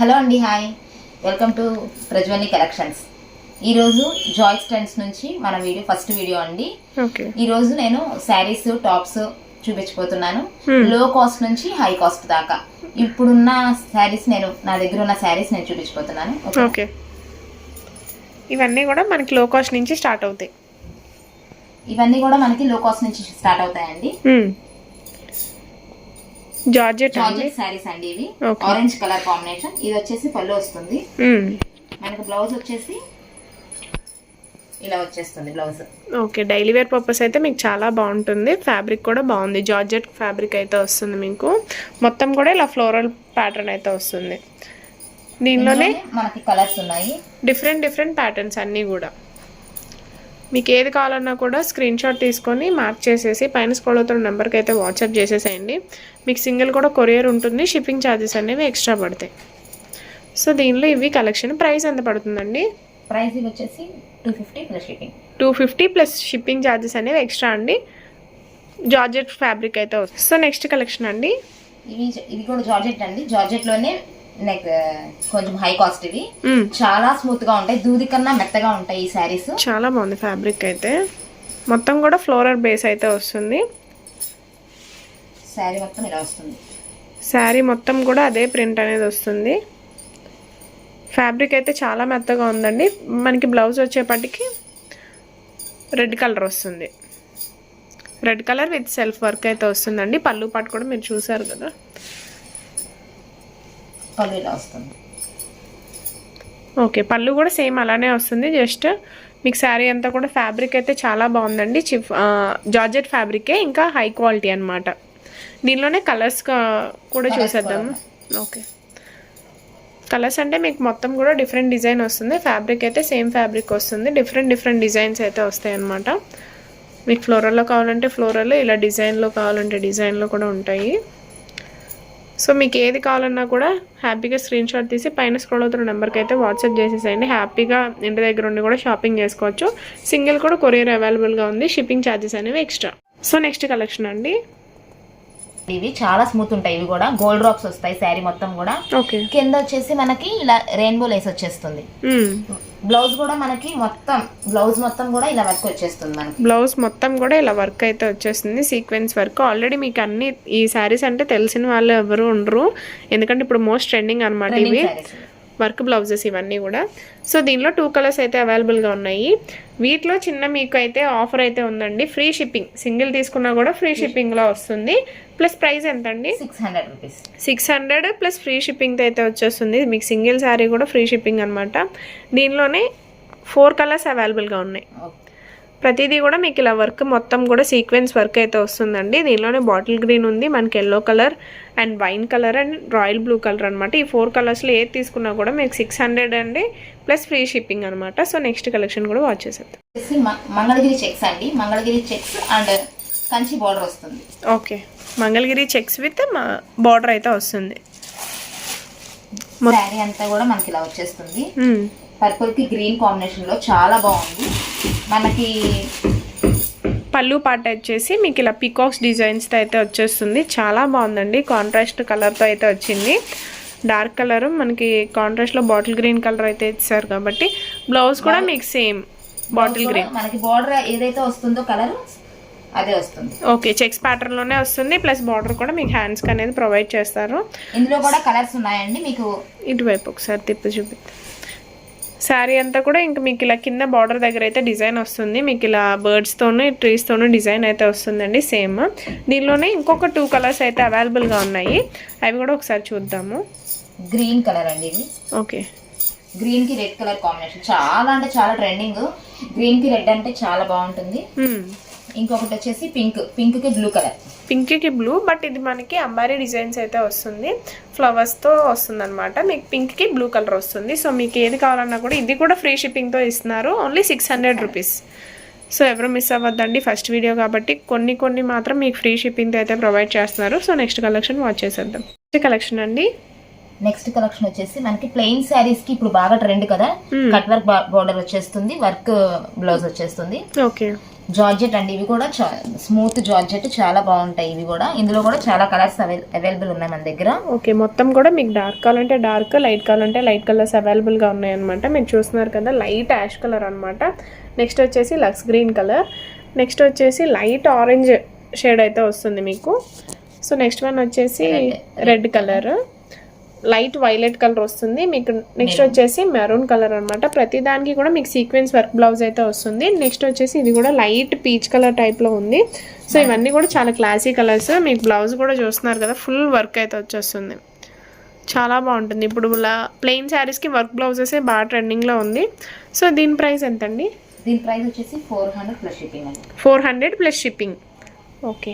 Hello అండి hi. Welcome to ప్రజ్వల్ని కలెక్షన్స్. ఈరోజు జాయ్ స్టెంట్స్ నుంచి మన వీడియో ఫస్ట్ వీడియో అండి. ఈరోజు నేను శారీస్ టాప్స్ చూపించబోతున్నాను. Hmm. లో కాస్ట్ నుంచి హై కాస్ట్ దాకా. ఇప్పుడున్న శారీస్ నేను నా దగ్గర ఉన్న శారీస్ నేను చూపించబోతున్నాను. Okay? ఓకే. ఇవన్నీ కూడా మనకి లో కాస్ట్ నుంచి స్టార్ట్ అవుతాయి. ఇవన్నీ కూడా మనకి లో కాస్ట్ నుంచి స్టార్ట్ అవుతాయండి. జార్జెట్ జార్జెట్ శారీస్ అండి ఇవి. ఆరెంజ్ కలర్ కాంబినేషన్ ఇది వచ్చేసి పళ్ళు వస్తుంది. మనకి బ్లౌజ్ వచ్చేసి ఇలా వచ్చేస్తుంది blouse okay daily wear purpose అయితే మీకు చాలా బాగుంటుంది. ఫ్యాబ్రిక్ కూడా బాగుంది. జార్జెట్ ఫ్యాబ్రిక్ అయితే వస్తుంది మీకు. మొత్తం కూడా ఇలా ఫ్లోరల్ ప్యాటర్న్ అయితే వస్తుంది. దీనిలోనే మనకి కలర్స్ ఉన్నాయి. డిఫరెంట్ డిఫరెంట్ ప్యాటర్న్స్ అన్నీ కూడా. మీకు ఏది కావాలన్నా కూడా స్క్రీన్ షాట్ తీసుకొని మార్క్ చేసేసి పైన స్క్రోల్ అవుతున్న నెంబర్కి అయితే వాట్సాప్ చేసేసేయండి. మీకు సింగిల్ కూడా కొరియర్ ఉంటుంది షిప్పింగ్ ఛార్జెస్ అనేవి ఎక్స్ట్రా పడతాయి. సో దీనిలో ఇవి కలెక్షన్ ప్రైస్ ఎంత పడుతుందండి? ప్రైస్ వచ్చేసి two fifty plus shipping two fifty plus shipping charges అనేవి ఎక్స్ట్రా అండి. జార్జెట్ ఫ్యాబ్రిక్ అయితే వస్తుంది. సో నెక్స్ట్ కలెక్షన్ అండి. ఇవి ఇది కూడా జార్జెట్ అండి. జార్జెట్లోనే లైక్ కొంచెం హై కాస్ట్ ఇవి. చాలా స్మూత్గా ఉంటాయి. దూది కన్నా మెత్తగా ఉంటాయి ఈ శారీస్ చాలా బాగుంది ఫ్యాబ్రిక్ అయితే. మొత్తం కూడా ఫ్లోరల్ బేస్ అయితే వస్తుంది. శారీ మొత్తం ఇలా వస్తుంది. శారీ మొత్తం కూడా అదే ప్రింట్ అనేది వస్తుంది. ఫ్యాబ్రిక్ అయితే చాలా మెత్తగా ఉందండి. మనకి బ్లౌజ్ వచ్చేపటికి రెడ్ కలర్ వస్తుంది. Red colour with self work అయితే వస్తుందండి. పళ్ళు పాటు కూడా మీరు చూసారు కదా. పళ్ళు ఇలా వస్తుంది ఓకే పళ్ళు కూడా సేమ్ అలానే వస్తుంది జస్ట్ మీకు శారీ అంతా కూడా ఫ్యాబ్రిక్ అయితే చాలా బాగుందండి. చిఫ్ జార్జెట్ ఫ్యాబ్రికే ఇంకా హై క్వాలిటీ అన్నమాట. దీనిలోనే కలర్స్ కూడా చూసేద్దాము ఓకే. కలర్స్ అంటే మీకు మొత్తం కూడా డిఫరెంట్ డిజైన్ వస్తుంది ఫ్యాబ్రిక్ అయితే సేమ్ ఫ్యాబ్రిక్ వస్తుంది డిఫరెంట్ డిఫరెంట్ డిజైన్స్ అయితే వస్తాయి అన్నమాట. మీకు ఫ్లోరల్లో కావాలంటే ఫ్లోరల్ ఇలా డిజైన్లో కావాలంటే డిజైన్లో కూడా ఉంటాయి. సో మీకు ఏది కావాలన్నా కూడా హ్యాపీగా స్క్రీన్ షాట్ తీసి పైన స్క్రోల్ అవుతున్న నెంబర్కి అయితే వాట్సాప్ చేసేసేయండి. హ్యాపీగా ఇంటి దగ్గర ఉండి కూడా షాపింగ్ చేసుకోవచ్చు. సింగిల్ కూడా కొరియర్ అవైలబుల్గా ఉంది. షిప్పింగ్ ఛార్జెస్ అనేవి ఎక్స్ట్రా సో నెక్స్ట్ కలెక్షన్ అండి. ఇవి చాలా స్మూత్ ఉంటాయి. ఇవి కూడా గోల్డ్ డ్రాప్స్ వస్తాయి శారీ మొత్తం కూడా. ఓకే. కింద వచ్చేసి మనకి ఇలా రెయిన్బో లేస్ వచ్చేస్తుంది. బ్లౌజ్ కూడా మనకి మొత్తం బ్లౌజ్ మొత్తం కూడా ఇలా వర్క్ వచ్చేస్తుంది మనకి. బ్లౌజ్ మొత్తం కూడా ఇలా వర్క్ అయితే వచ్చేస్తుంది. Sequence work. ఆల్రెడీ మీకు అన్ని ఈ శారీస్ అంటే తెలిసిన వాళ్ళు ఎవరు ఉండరు. ఎందుకంటే ఇప్పుడు మోస్ట్ ట్రెండింగ్ అనమాట ఇవి. వర్క్ బ్లౌజెస్ ఇవన్నీ కూడా. సో దీనిలో టూ కలర్స్ అయితే అవైలబుల్గా ఉన్నాయి. వీటిలో చిన్న మీకు అయితే ఆఫర్ అయితే ఉందండి. ఫ్రీ షిప్పింగ్ సింగిల్ తీసుకున్నా కూడా ఫ్రీ షిప్పింగ్లో వస్తుంది. ప్లస్ ప్రైస్ ఎంత అండి six hundred rupees six hundred plus free షిప్పింగ్తో అయితే వచ్చేస్తుంది. మీకు సింగిల్ శారీ కూడా ఫ్రీ షిప్పింగ్ అనమాట దీనిలోనే ఫోర్ కలర్స్ అవైలబుల్గా ఉన్నాయి. ప్రతిదీ కూడా మీకు ఇలా వర్క్ మొత్తం కూడా సీక్వెన్స్ వర్క్ అయితే వస్తుందండి. దీనిలోనే బాటిల్ గ్రీన్ ఉంది మనకి yellow colour and wine colour and royal blue colour అనమాట ఈ ఫోర్ కలర్స్లో ఏది తీసుకున్నా కూడా మీకు సిక్స్ హండ్రెడ్ అండి ప్లస్ ఫ్రీ షిప్పింగ్ అనమాట సో నెక్స్ట్ కలెక్షన్ కూడా వాచ్ చేసేద్దాం. మ- మంగళగిరి చెక్స్ అండి. Mangalagiri checks and Kanchi border వస్తుంది. Okay. Mangalagiri checks with border అయితే వస్తుంది. శారీ అంతా కూడా మనకి ఇలా వచ్చేస్తుంది. పర్పుల్కి గ్రీన్ కాంబినేషన్లో చాలా బాగుంది. మనకి పళ్ళు పాట వచ్చేసి మీకు ఇలా పికాక్స్ డిజైన్స్తో అయితే వచ్చేస్తుంది. చాలా బాగుందండి. కాంట్రాస్ట్ కలర్తో అయితే వచ్చింది. డార్క్ కలర్ మనకి కాంట్రాస్ట్లో బాటిల్ గ్రీన్ కలర్ అయితే ఇచ్చారు కాబట్టి బ్లౌజ్ కూడా మీకు సేమ్ బాటిల్ గ్రీన్ మనకి బార్డర్ ఏదైతే వస్తుందో కలర్ అదే వస్తుంది. ఓకే చెక్స్ ప్యాటర్న్లోనే వస్తుంది. ప్లస్ బార్డర్ కూడా మీకు హ్యాండ్స్కి అనేది ప్రొవైడ్ చేస్తారు. ఇందులో కూడా కలర్స్ ఉన్నాయండి మీకు? ఇటువైపు ఒకసారి తిప్పి చూపిద్దాం. శారీ అంతా కూడా ఇంకా మీకు ఇలా కింద బార్డర్ దగ్గర అయితే డిజైన్ వస్తుంది. మీకు ఇలా బర్డ్స్తోను ట్రీస్తోను డిజైన్ అయితే వస్తుందండి సేమ్. దీనిలోనే ఇంకొక టూ కలర్స్ అయితే అవైలబుల్గా ఉన్నాయి. అవి కూడా ఒకసారి చూద్దాము. గ్రీన్ కలర్ అండి ఇది. ఓకే. గ్రీన్కి రెడ్ కలర్ కాంబినేషన్. చాలా అంటే చాలా ట్రెండింగ్. గ్రీన్కి రెడ్ అంటే చాలా బాగుంటుంది. ఇంకొకటి వచ్చేసి పింక్. పింక్కి బ్లూ కలర్ పింక్కి బ్లూ బట్ ఇది మనకి అంబారీ డిజైన్స్ అయితే వస్తుంది. ఫ్లవర్స్తో వస్తుంది అనమాట మీకు పింక్కి బ్లూ కలర్ వస్తుంది. సో మీకు ఏది కావాలన్నా కూడా ఇది కూడా ఫ్రీ షిప్పింగ్తో ఇస్తున్నారు. Only six hundred rupees so ఎవరు మిస్ అవ్వద్దండి ఫస్ట్ వీడియో కాబట్టి కొన్ని కొన్ని మాత్రం మీకు ఫ్రీ షిప్పింగ్తో అయితే ప్రొవైడ్ చేస్తున్నారు. సో నెక్స్ట్ కలెక్షన్ వాచ్ చేసేద్దాం. నెక్స్ట్ కలెక్షన్ అండి. నెక్స్ట్ కలెక్షన్ వచ్చేసి మనకి ప్లెయిన్ శారీస్కి ఇప్పుడు బాగా ట్రెండ్ కదా. కట్ వర్క్ బార్డర్ వచ్చేస్తుంది. వర్క్ బ్లౌజ్ వచ్చేస్తుంది. ఓకే జార్జెట్ అండి. ఇవి కూడా స్మూత్ జార్జెట్ చాలా బాగుంటాయి. ఇవి కూడా. ఇందులో కూడా చాలా కలర్స్ అవైలబుల్ ఉన్నాయి మన దగ్గర. ఓకే మొత్తం కూడా మీకు డార్క్ కావాలంటే డార్క్ లైట్ కావాలంటే లైట్ కలర్స్ అవైలబుల్గా ఉన్నాయన్నమాట. మీరు చూస్తున్నారు కదా లైట్ యాష్ కలర్ అనమాట నెక్స్ట్ వచ్చేసి లక్స్ గ్రీన్ కలర్. నెక్స్ట్ వచ్చేసి లైట్ ఆరెంజ్ షేడ్ అయితే వస్తుంది మీకు. సో నెక్స్ట్ వన్ వచ్చేసి red colour. Light violet colour వస్తుంది. మీకు నెక్స్ట్ వచ్చేసి మెరూన్ కలర్ అనమాట ప్రతి దానికి కూడా మీకు సీక్వెన్స్ వర్క్ బ్లౌజ్ అయితే వస్తుంది. నెక్స్ట్ వచ్చేసి ఇది కూడా లైట్ పీచ్ కలర్ టైప్లో ఉంది. సో ఇవన్నీ కూడా చాలా క్లాసీ కలర్స్ మీకు బ్లౌజ్ కూడా చూస్తున్నారు కదా ఫుల్ వర్క్ అయితే వచ్చేస్తుంది. చాలా బాగుంటుంది. ఇప్పుడు ప్లెయిన్ శారీస్కి వర్క్ బ్లౌజెస్ బాగా ట్రెండింగ్లో ఉంది. సో దీని ప్రైస్ ఎంతండి? దీని ప్రైస్ వచ్చేసి ఫోర్ హండ్రెడ్ ప్లస్ షిప్పింగ్ అండి. Four hundred plus shipping okay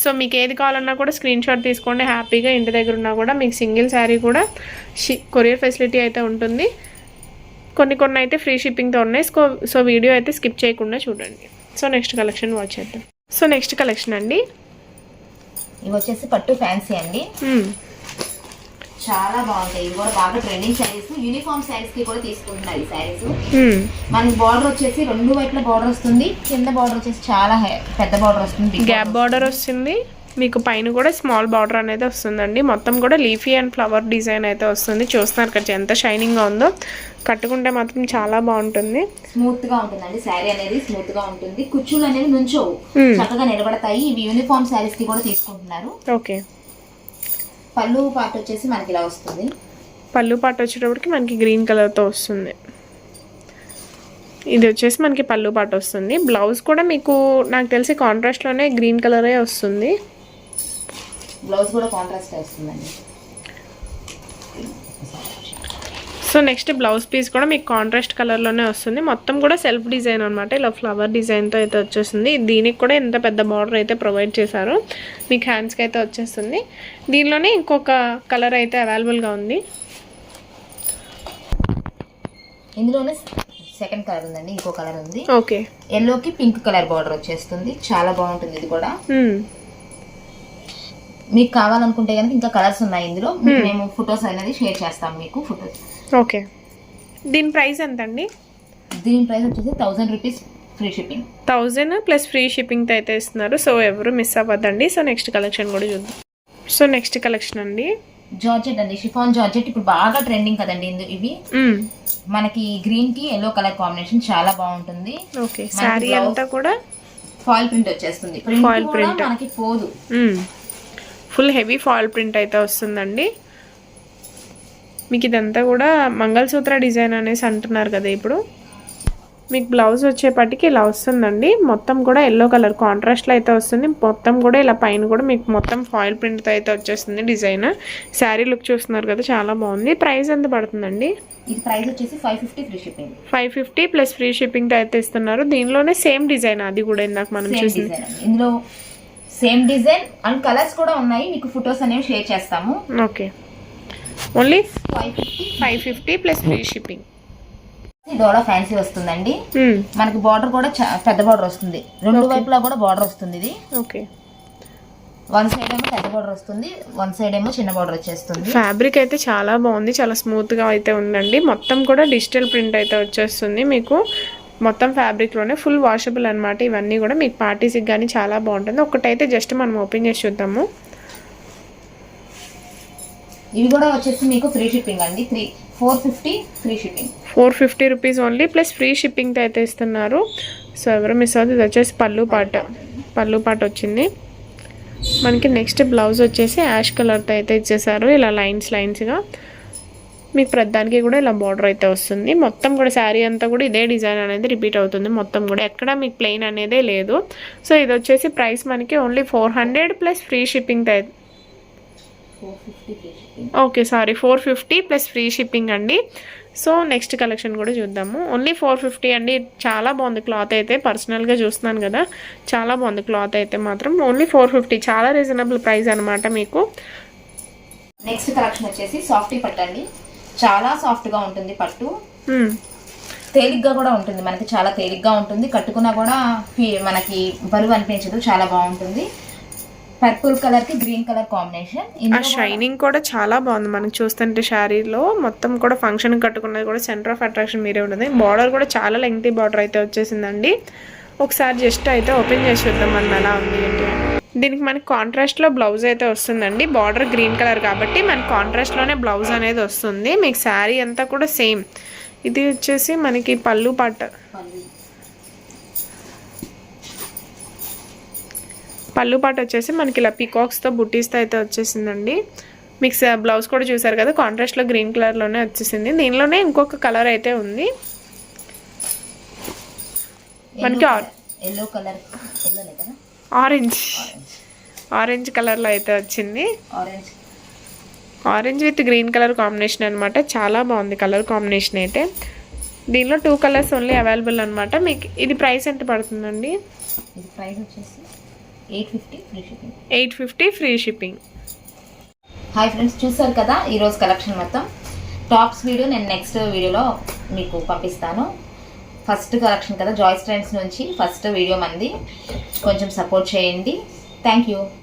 so మీకు ఏది కావాలన్నా కూడా స్క్రీన్ షాట్ తీసుకోండి. హ్యాపీగా ఇంటి దగ్గర ఉన్నా కూడా మీకు సింగిల్ శారీ కూడా షి కొరియర్ ఫెసిలిటీ అయితే ఉంటుంది. కొన్ని కొన్ని అయితే ఫ్రీ షిప్పింగ్తో ఉన్నాయి. సో సో వీడియో అయితే స్కిప్ చేయకుండా చూడండి. సో నెక్స్ట్ కలెక్షన్ వాచ్ చేద్దాం. సో నెక్స్ట్ కలెక్షన్ అండి. ఇవి వచ్చేసి పట్టు ఫ్యాన్సీ అండి. మ్మ్. చాలా బాగుంటాయి. ఇవి కూడా బాగా ట్రెండింగ్ శారీస్ యూనిఫామ్ శారీస్కి కూడా తీసుకుంటున్నారు ఈ శారీస్. మనకి బార్డర్ వచ్చేసి రెండు వైపుల బార్డర్ వస్తుంది. కింద బార్డర్ వచ్చేసి చాలా పెద్ద బార్డర్ వస్తుంది. గ్యాప్ బార్డర్ వస్తుంది. మీకు పైన కూడా స్మాల్ బార్డర్ అనేది వస్తుందండి. మొత్తం కూడా లీఫీ అండ్ ఫ్లవర్ డిజైన్ అయితే వస్తుంది. చూస్తున్నారు కదా ఎంత షైనింగ్గా ఉందో. కట్టుకుంటే మాత్రం చాలా బాగుంటుంది. స్మూత్గా ఉంటుందండి. శారీ అనేది స్మూత్గా ఉంటుంది. కుచ్చులు అనేవి Hmm. చక్కగా నిలబడతాయి. ఇవి యూనిఫామ్ శారీస్కి కూడా తీసుకుంటున్నారు. ఓకే పళ్ళు పార్ట్ వచ్చేసి మనకి ఇలా వస్తుంది. పళ్ళు పాటు వచ్చేటప్పటికి మనకి గ్రీన్ కలర్తో వస్తుంది. ఇది వచ్చేసి మనకి పళ్ళు పాటు వస్తుంది. బ్లౌజ్ కూడా మీకు నాకు తెలిసి కాంట్రాస్ట్లోనే గ్రీన్ కలరే వస్తుంది. బ్లౌజ్ కూడా కాంట్రాస్ట్ వస్తుందండి. సో నెక్స్ట్ బ్లౌజ్ పీస్ కూడా మీకు కాంట్రాస్ట్ కలర్లోనే వస్తుంది. మొత్తం కూడా సెల్ఫ్ డిజైన్ అనమాట ఇలా ఫ్లవర్ డిజైన్తో అయితే వచ్చేస్తుంది. దీనికి కూడా ఎంత పెద్ద బార్డర్ అయితే ప్రొవైడ్ చేశారు. మీకు హ్యాండ్స్కి అయితే వచ్చేస్తుంది. దీనిలోనే ఇంకొక కలర్ అయితే అవైలబుల్గా ఉంది. ఇందులోనే సెకండ్ కలర్ ఉందండి. ఇంకో కలర్ ఉంది. ఓకే. ఎల్లోకి పింక్ కలర్ బార్డర్ వచ్చేస్తుంది. చాలా బాగుంటుంది ఇది కూడా. మీకు కావాలనుకుంటే కనుక ఇంకా కలర్స్ ఉన్నాయి ఇందులో. మేము ఫొటోస్ అనేది షేర్ చేస్తాం మీకు ఫొటోస్. ఓకే. దీని ప్రైస్ ఎంత అండి దీని ప్రైస్ వచ్చేసి thousand rupees free shipping. Thousand plus free షిప్పింగ్తో అయితే ఇస్తున్నారు. సో ఎవరు మిస్ అవ్వద్దండి. సో నెక్స్ట్ కలెక్షన్ కూడా చూద్దాం. సో నెక్స్ట్ కలెక్షన్ అండి. జార్జెట్ అండి. Chiffon georgette. ఇప్పుడు బాగా ట్రెండింగ్ కదండి ఇందు- ఇవి. మ్మ్. మనకి గ్రీన్కి ఎల్లో కలర్ కాంబినేషన్ చాలా బాగుంటుంది. ఓకే. శారీ అంతా కూడా ఫాయిల్ ప్రింట్ వచ్చేస్తుంది. ప్రింట్ కూడా print. మనకి పోదు. మ్మ్. ఫుల్ హెవీ ఫాయిల్ ప్రింట్ అయితే వస్తుందండి. మీకు ఇదంతా కూడా మంగళసూత్ర డిజైన్ అనేసి అంటున్నారు కదా ఇప్పుడు. మీకు బ్లౌజ్ వచ్చేపటికి ఇలా వస్తుందండి. మొత్తం కూడా ఎల్లో కలర్ కాంట్రాస్ట్లో అయితే వస్తుంది. మొత్తం కూడా ఇలా పైన కూడా మీకు మొత్తం ఫాయిల్ ప్రింట్తో అయితే వచ్చేస్తుంది డిజైన్. శారీ లుక్ చూస్తున్నారు కదా చాలా బాగుంది. ప్రైస్ ఎంత పడుతుందండి? ఇది ప్రైస్ వచ్చేసి five fifty free shipping. Five fifty plus free షిప్పింగ్తో అయితే ఇస్తున్నారు. దీనిలోనే సేమ్ డిజైన్ అది కూడా ఇందాక మనం చూసింది. ఇందులో సేమ్ డిజైన్ అండ్ కలర్స్ కూడా ఉన్నాయి. మీకు ఫొటోస్ అనేవి షేర్ చేస్తాము. Okay. Only five fifty. Five fifty plus free shipping. డోలా ఫ్యాన్సీ వస్తుందండి. మనకి బార్డర్ కూడా పెద్ద బార్డర్ వస్తుంది. రెండు వైపులా కూడా బార్డర్ వస్తుంది ఇది. ఓకే. వన్ సైడ్ ఏమో పెద్ద బార్డర్ వస్తుంది. వన్ సైడ్ ఏమో చిన్న బార్డర్ వచ్చేస్తుంది. ఫ్యాబ్రిక్ అయితే చాలా బాగుంది. చాలా స్మూత్గా అయితే ఉందండి. మొత్తం కూడా డిజిటల్ ప్రింట్ అయితే వచ్చేస్తుంది మీకు. మొత్తం ఫ్యాబ్రిక్లోనే ఫుల్ వాషబుల్ అన్నమాట. ఇవన్నీ కూడా మీకు పార్టీస్కి కానీ చాలా బాగుంటుంది. ఒకటైతే జస్ట్ మనం ఓపెన్ చేసి చూద్దాము. ఇవి కూడా వచ్చేసి మీకు ఫ్రీ షిప్పింగ్ అండి. Three four fifty free shipping four fifty rupees only plus free షిప్పింగ్తో అయితే ఇస్తున్నారు. సో ఎవరు మిస్ అవుతుంది? ఇది వచ్చేసి పళ్ళు పాట. పళ్ళు పాట వచ్చింది. మనకి నెక్స్ట్ బ్లౌజ్ వచ్చేసి యాష్ కలర్తో అయితే ఇచ్చేసారు ఇలా లైన్స్ లైన్స్గా మీకు ప్రతిదానికి కూడా ఇలా బార్డర్ అయితే వస్తుంది. మొత్తం కూడా శారీ అంతా కూడా ఇదే డిజైన్ అనేది రిపీట్ అవుతుంది. మొత్తం కూడా ఎక్కడ మీకు ప్లెయిన్ అనేదే లేదు. సో ఇది వచ్చేసి ప్రైస్ మనకి only four hundred plus free shipping okay sorry four fifty plus free shipping అండి. సో నెక్స్ట్ కలెక్షన్ కూడా చూద్దాము. ఓన్లీ ఫోర్ ఫిఫ్టీ అండి. చాలా బాగుంది క్లాత్ అయితే. పర్సనల్గా చూస్తున్నాను కదా. చాలా బాగుంది క్లాత్ అయితే మాత్రం. ఓన్లీ ఫోర్ ఫిఫ్టీ చాలా రీజనబుల్ ప్రైస్ అనమాట మీకు. నెక్స్ట్ కలెక్షన్ వచ్చేసి సాఫ్టీ పట్టు అండి చాలా సాఫ్ట్గా ఉంటుంది పట్టు. తేలిగ్గా కూడా ఉంటుంది. మనకి చాలా తేలిగ్గా ఉంటుంది. కట్టుకున్నా కూడా మనకి బరువు అనిపించదు. చాలా బాగుంటుంది. పర్పుల్ కలర్కి గ్రీన్ కలర్ కాంబినేషన్ ఆ షైనింగ్ కూడా చాలా బాగుంది. మనకి చూస్తుంటే శారీలో మొత్తం కూడా ఫంక్షన్ కట్టుకున్నది కూడా సెంటర్ ఆఫ్ అట్రాక్షన్ మీరే ఉంటుంది. బార్డర్ కూడా చాలా లెంగ్తీ బార్డర్ అయితే వచ్చేసిందండి. ఒకసారి జస్ట్ అయితే ఓపెన్ చేసి చూద్దాం మనం ఎలా ఉంది ఏంటి. దీనికి మనకి కాంట్రాస్ట్లో బ్లౌజ్ అయితే వస్తుందండి. బార్డర్ గ్రీన్ కలర్ కాబట్టి మనకి కాంట్రాస్ట్లోనే బ్లౌజ్ అనేది వస్తుంది. మీకు శారీ అంతా కూడా సేమ్ ఇది వచ్చేసి మనకి పళ్ళు పట్ట. పళ్ళు పాట వచ్చేసి మనకి ఇలా పికాక్స్తో బుట్టీస్తో అయితే వచ్చేసిందండి. మీకు స- బ్లౌజ్ కూడా చూసారు కదా కాంట్రాస్ట్లో గ్రీన్ కలర్లోనే వచ్చేసింది. దీనిలోనే ఇంకొక కలర్ అయితే ఉంది. మనకి ఆర్- ఎల్లో కలర్ ఆరెంజ్ ఆరెంజ్ కలర్లో అయితే వచ్చింది. Orange orange with green colour combination అనమాట చాలా బాగుంది కలర్ కాంబినేషన్ అయితే. దీనిలో టూ కలర్స్ ఓన్లీ అవైలబుల్ అనమాట మీకు ఇది ప్రైస్ ఎంత పడుతుందండి? Eight fifty free shipping hi friends చూసారు కదా? ఈరోజు కలెక్షన్ మొత్తం. టాప్స్ వీడియో నేను నెక్స్ట్ వీడియోలో మీకు పంపిస్తాను. ఫస్ట్ కలెక్షన్ కదా జాయిస్ ట్రెండ్స్ నుంచి ఫస్ట్ వీడియో మంది. కొంచెం సపోర్ట్ చేయండి. Thank you